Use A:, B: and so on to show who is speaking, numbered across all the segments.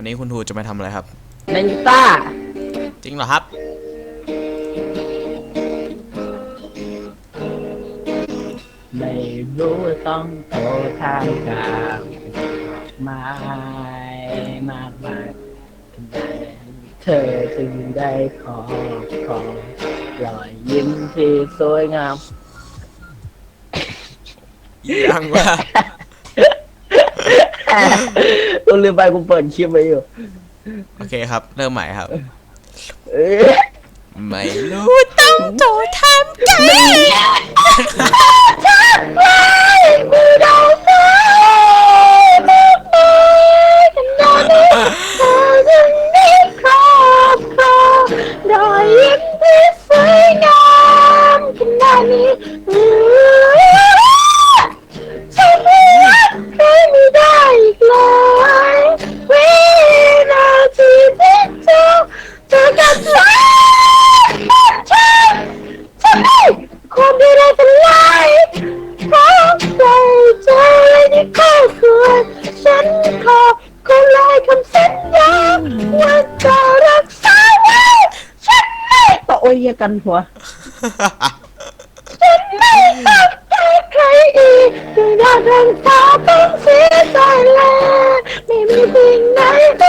A: วันนี้คุณทูจะมาทำอะไรครับ
B: เล่นกีตาร์
A: จริงเหรอครับ
B: ไม่รู้ว่าต้องโตทางกลางมายมากมายขนาดนั้นเธอจึงได้ขอขอรอยยิ้มที่สวยงาม
A: ยังว่า
B: กูลืมไปกูเปิดคลิปไว้อยู่
A: โอเคครับ เริ่มใหม่ครับ
B: เอ้ย
A: ไม่รู้ต้องโจทำกัน
B: ฉันขอขอลายคำสัญญาว่าจะรักษาไว้ฉันไม่ต่อโอ้ยเหี้ยกันหัว ฉันไม่รักใครอีกดูหน้าทางตาต้องเสียใจแล้วไม่มีสิ่งไหนส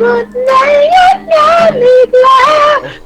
B: ไม่มีบทไ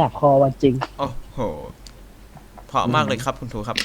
B: สบคอวันจริง
A: โอ้โหเพราะมากเลยครับคุณทูครับ